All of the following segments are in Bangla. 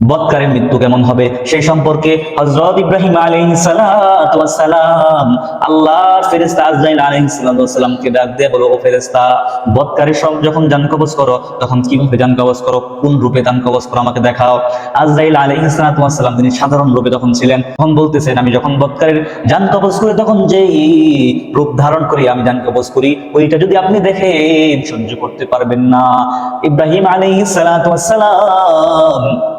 বৎকারের মৃত্যু কেমন হবে? সেই সম্পর্কে হযরত ইব্রাহিম আলাইহিস সালাতু ওয়াস সালাম আল্লাহর সালামকে ডাক দিয়ে বলো, ও ফেরেশতা, বৎকারের সব যখন কবজ করো, তখন কীভাবে করো? কোন রূপে করো আমাকে দেখাও? আজরাইল তিনি সাধারণ রূপে তখন ছিলেন, তখন বলতেছেন, আমি যখন বৎকারের করি, তখন যেই রূপ ধারণ করি, আমি কবজ করি। ওইটা যদি আপনি দেখেন, সহ্য করতে পারবেন না। ইব্রাহিম আলাইহিস সালাতু সালাম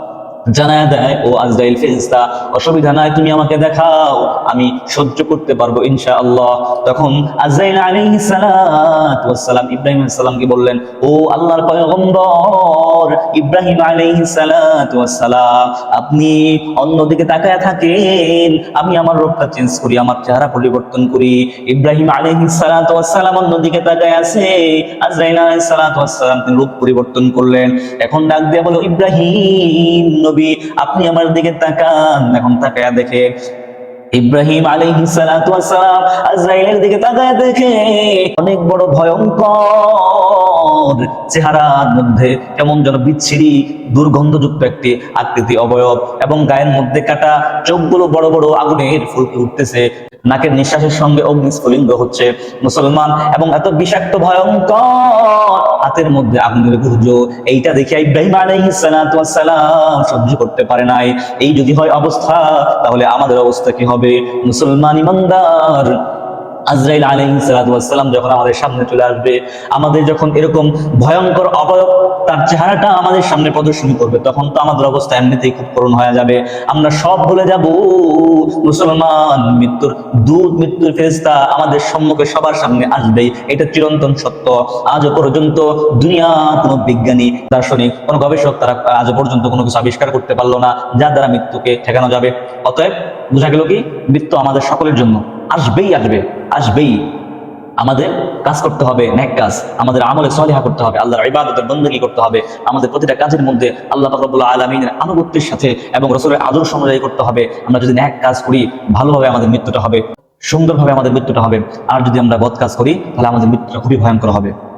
জানায় দেয়, ও আজরাইল ফেরেশতা, অসুবিধা নাই, তুমি আমাকে দেখাও, আমি সহ্য করতে পারব ইনশাআল্লাহ। তখন আজরাইল ওয়াস সালাম ইব্রাহিম সালামকে বললেন, ও আল্লাহর পয়গম্বর, ইব্রাহিম ওয়াস সালাম আপনি অন্যদিকে তাকায় থাকেন, আমি আমার রূপটা চেঞ্জ করি, আমার চেহারা পরিবর্তন করি। ইব্রাহিম ওয়াস সালাম অন্যদিকে তাকায় আছে, আজরাইল ওয়াস সালাম তিনি রূপ পরিবর্তন করলেন। এখন ডাক দিয়ে বলো ইব্রাহিম নবী, আপনি আমার দিকে তাকান। এখন তাকায়া দেখে, ইব্রাহিম আলী সালাম আজরাইলের দিকে তাকায় দেখে, অনেক বড় ভয়ঙ্কর চেহারার মধ্যে কেমন যেন বিচ্ছিরি, দুর্গন্ধযুক্ত একটি আকৃতি অবয়ব এবং গায়ের মধ্যে কাটা চোখগুলো বড় বড় আগুনের ফুলকে উঠতেছে। নাকের নিঃশ্বাসের সঙ্গে অগ্নিস্ফুলিঙ্গ হচ্ছে মুসলমান এবং এত বিষাক্ত, ভয়ঙ্কর হাতের মধ্যে আগুনের গুর্জ এইটা দেখে ইব্রাহিম ওয়াস সালাম সহ্য করতে পারে নাই। এই যদি হয় অবস্থা, তাহলে আমাদের অবস্থা কি হবে? মুসলমান ইমানদার আজরাইল সালাতু সালাম যখন আমাদের সামনে চলে আসবে, আমাদের যখন এরকম ভয়ঙ্কর অবয়ব, তার চেহারাটা আমাদের সামনে প্রদর্শনী করবে, তখন তো আমাদের অবস্থা এমনিতেই খুব করুণ হয়ে যাবে। আমরা সব ভুলে যাব মুসলমান, মৃত্যুর, দূত, মৃত্যুর ফেরেশতা আমাদের সম্মুখে সবার সামনে আসবেই। এটা চিরন্তন সত্য। আজও পর্যন্ত দুনিয়া কোনো বিজ্ঞানী, দার্শনিক, কোনো গবেষক তারা আজও পর্যন্ত কোনো কিছু আবিষ্কার করতে পারল না, যার দ্বারা মৃত্যুকে ঠেকানো যাবে। অতএব বোঝা গেল কি? মৃত্যু আমাদের সকলের জন্য। আসবেই আসবে। আসবেই। আমাদের কাজ করতে হবে, ন্যাক কাজ। আমাদের আমলে সলিহা করতে হবে, আল্লাহর ইবাদতের বন্দী করতে হবে। আমাদের প্রতিটা কাজের মধ্যে আল্লাহ পাকবুল আলমিনের আনুগত্যের সাথে এবং রসুলের আদর্শ অনুযায়ী করতে হবে। আমরা যদি ন্যাক কাজ করি, ভালোভাবে আমাদের মৃত্যুটা হবে, সুন্দরভাবে আমাদের মৃত্যুটা হবে। আর যদি আমরা বদ কাজ করি, তাহলে আমাদের মৃত্যুটা খুবই ভয়ঙ্কর হবে।